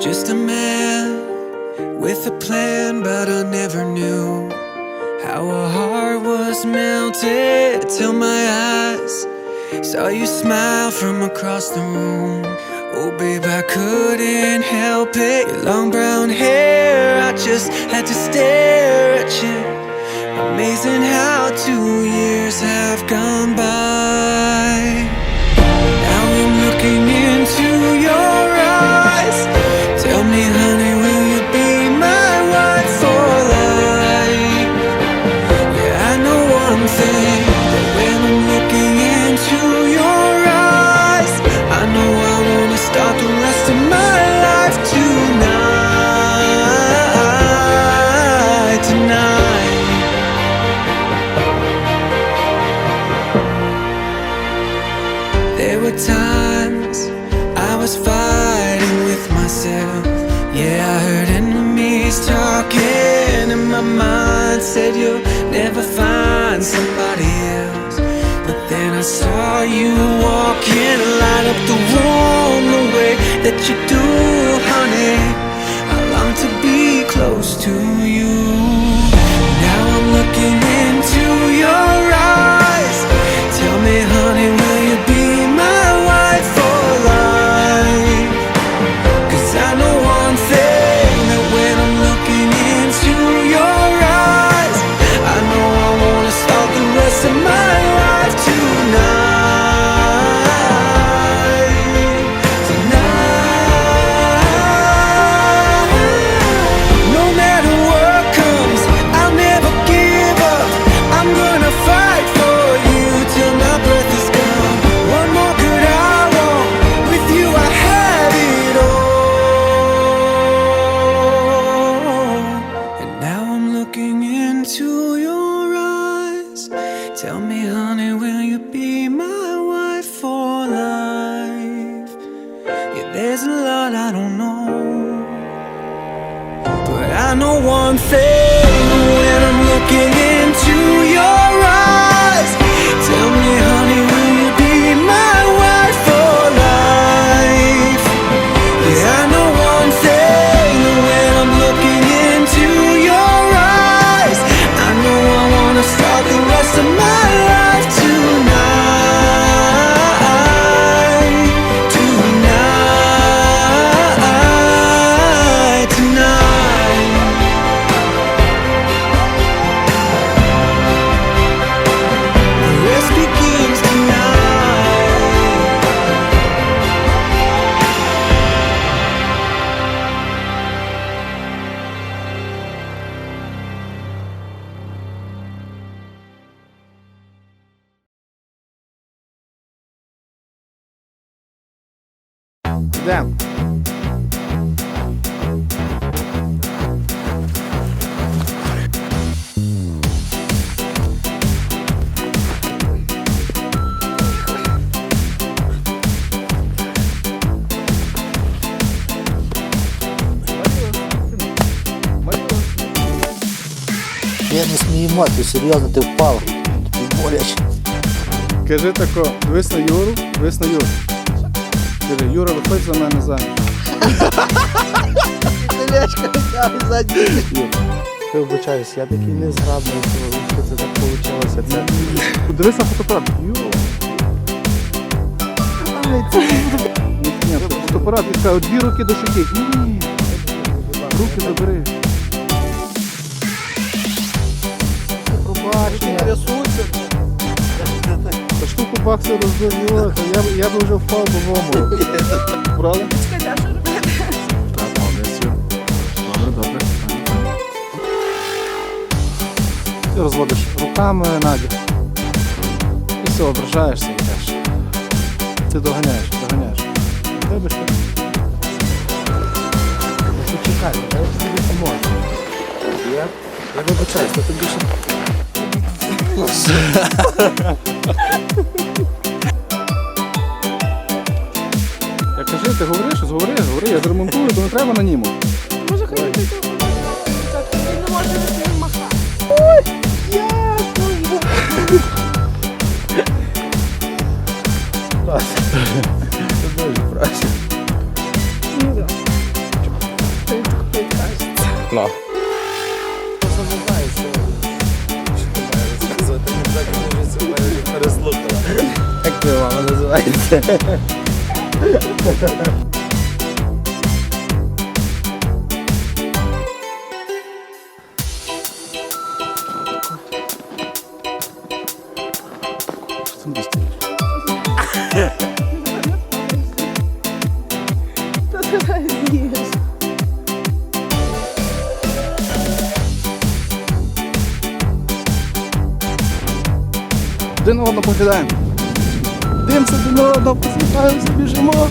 Just a man with a plan, but I never knew how a heart was melted till my eyes saw you smile from across the room. Oh, babe, I couldn't help it. Your long brown hair, I just had to stare at you. Amazing how two years have gone by. Said you'll never find somebody else. But then I saw you walking, light up the room the way that you do, honey. I long to be close to you. Me, honey, will you be my wife for life? Yeah, there's a lot I don't know. But I know one thing Йдемо. Я не сміємо, ти серйозно, ти впав. Тобі боляче. Кажи тако, дивись на Юру, дивись на Юру. Кажи, Юра, виходь за мене заміж. Телячка, я задній. Юр, Я вибачаюсь, я такий незграбний, що це так вийшло. Це... Дивись на фотоапарат. Йо. Ні, ні, фотоапарат, він каже, дві руки до щоки. Ні. Руки забери. Пробачення. Та баксів роздавило, я, я б вже впав по-моєму. Брали? Так, молодець, Добре, добре. Ти розводиш руками, Надя. І все, ображаєшся і йдеш. Ти доганяєш, доганяєш. Ж ти. Почекай, я тобі допоможу. Я, я вибачаюсь, тобі ще... Ти, ти говориш, зговори, говори, я зремонтую, то не треба на ньому. Може хай ти Він не може на цим махати. Ой, ясно. Клас. Це дуже праця. Ну да. Ти Як ти мама називається? Один одного поглядаємо. Дивимося до нього, посміхаємося, біжимо.